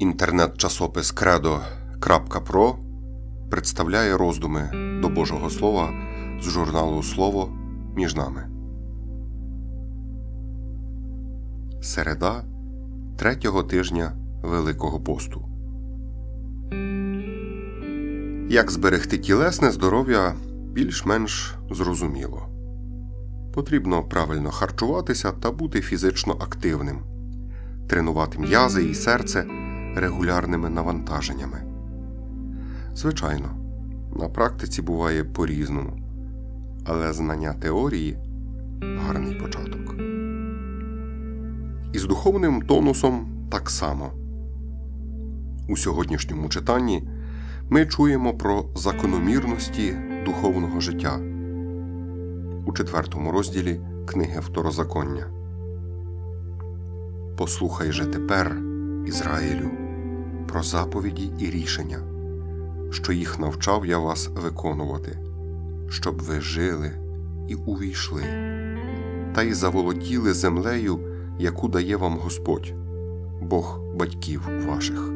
Інтернет-часопис Кредо.про представляє роздуми до Божого Слова з журналу Слово між нами. Середа третього тижня Великого посту. Як зберегти тілесне здоров'я більш-менш зрозуміло. Потрібно правильно харчуватися та бути фізично активним, тренувати м'язи і серце регулярними навантаженнями. Звичайно, на практиці буває по-різному, але знання теорії гарний початок. І з духовним тонусом так само. У сьогоднішньому читанні ми чуємо про закономірності духовного життя у четвертому розділі книги Второзаконня. Послухай же тепер, Ізраїлю, про заповіді і рішення, що їх навчав я вас виконувати, щоб ви жили і увійшли, та й заволоділи землею, яку дає вам Господь, Бог батьків ваших.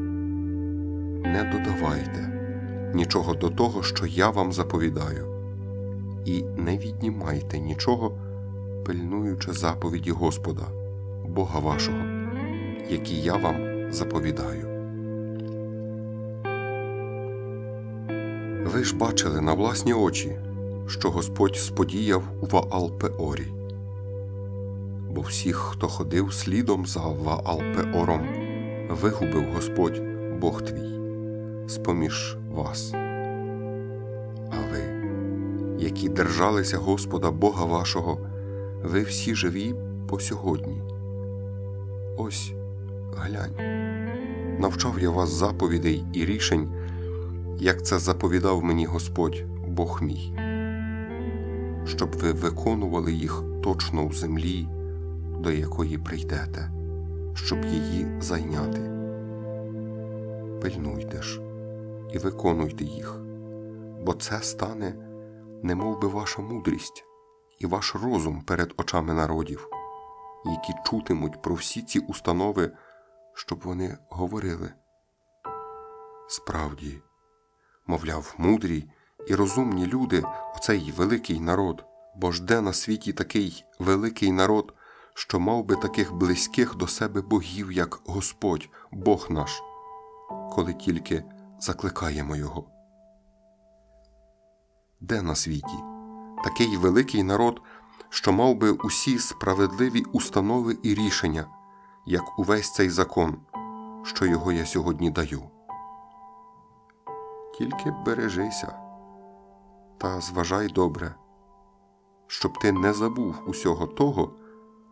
Не додавайте нічого до того, що я вам заповідаю, і не віднімайте нічого, пильнуючи заповіді Господа, Бога вашого, які я вам заповідаю. Ви ж бачили на власні очі, що Господь сподіяв у Ваалпеорі. Бо всіх, хто ходив слідом за Ваалпеором, вигубив Господь Бог твій з поміж вас. А ви, які держалися Господа Бога вашого, ви всі живі по сьогодні. Ось глянь, навчав я вас заповідей і рішень, як це заповідав мені Господь, Бог мій, щоб ви виконували їх точно в землі, до якої прийдете, щоб її зайняти. Пильнуйте ж і виконуйте їх, бо це стане, немов би ваша мудрість і ваш розум перед очами народів, які чутимуть про всі ці установи, щоб вони говорили. Справді, мовляв, мудрі і розумні люди, оцей великий народ, бо ж де на світі такий великий народ, що мав би таких близьких до себе богів, як Господь, Бог наш, коли тільки закликаємо Його. Де на світі такий великий народ, що мав би усі справедливі установи і рішення, як увесь цей закон, що його я сьогодні даю. Тільки бережися та зважай добре, щоб ти не забув усього того,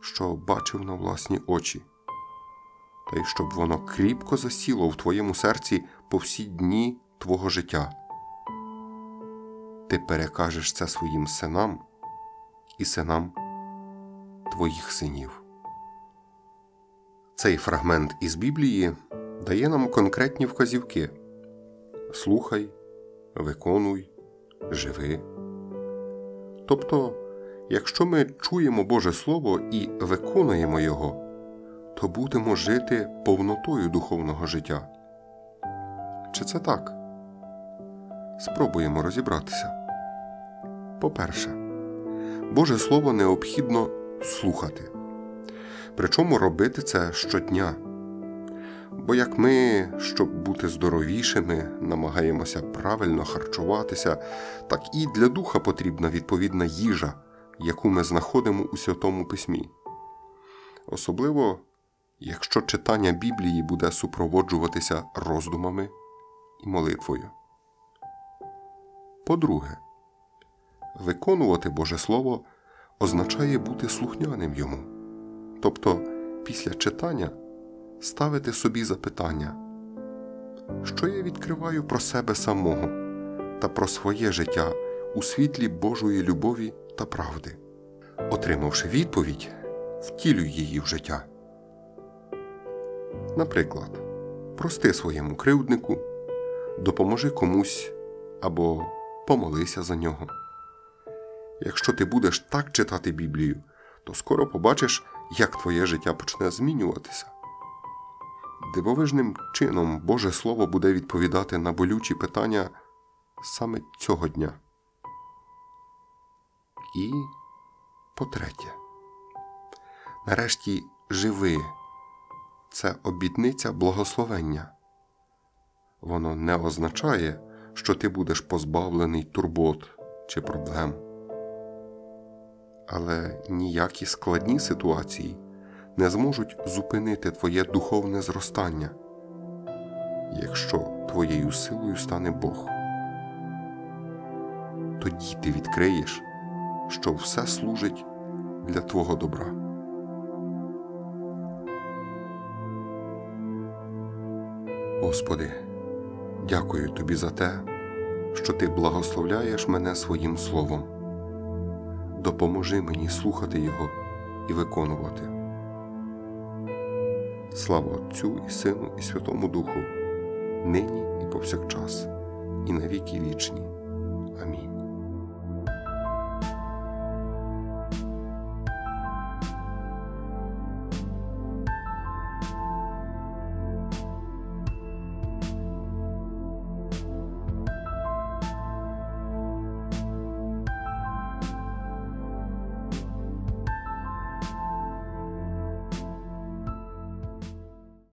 що бачив на власні очі, та й щоб воно кріпко засіло в твоєму серці по всі дні твого життя. Ти перекажеш це своїм синам і синам твоїх синів. Цей фрагмент із Біблії дає нам конкретні вказівки слухай, виконуй, живи. Тобто, якщо ми чуємо Боже Слово і виконуємо Його, то будемо жити повнотою духовного життя. Чи це так? Спробуємо розібратися. По-перше, Боже Слово необхідно слухати. Причому робити це щодня. Бо як ми, щоб бути здоровішими, намагаємося правильно харчуватися, так і для духа потрібна відповідна їжа, яку ми знаходимо у Святому Письмі. Особливо, якщо читання Біблії буде супроводжуватися роздумами і молитвою. По-друге, виконувати Боже Слово означає бути слухняним йому, тобто після читання ставити собі запитання, що я відкриваю про себе самого та про своє життя у світлі Божої любові та правди. Отримавши відповідь, втілюй її в життя. Наприклад, прости своєму кривднику, допоможи комусь або помолися за нього. Якщо ти будеш так читати Біблію, то скоро побачиш, як твоє життя почне змінюватися. Дивовижним чином Боже Слово буде відповідати на болючі питання саме цього дня. І по-третє, нарешті живи це обітниця благословення. Воно не означає, що ти будеш позбавлений турбот чи проблем. Але ніякі складні ситуації не зможуть зупинити твоє духовне зростання, якщо твоєю силою стане Бог. Тоді ти відкриєш, що все служить для твого добра. Господи, дякую Тобі за те, що Ти благословляєш мене своїм словом. Допоможи мені слухати Його і виконувати. Слава Отцю і Сину, і Святому Духу, нині і повсякчас, і на віки вічні.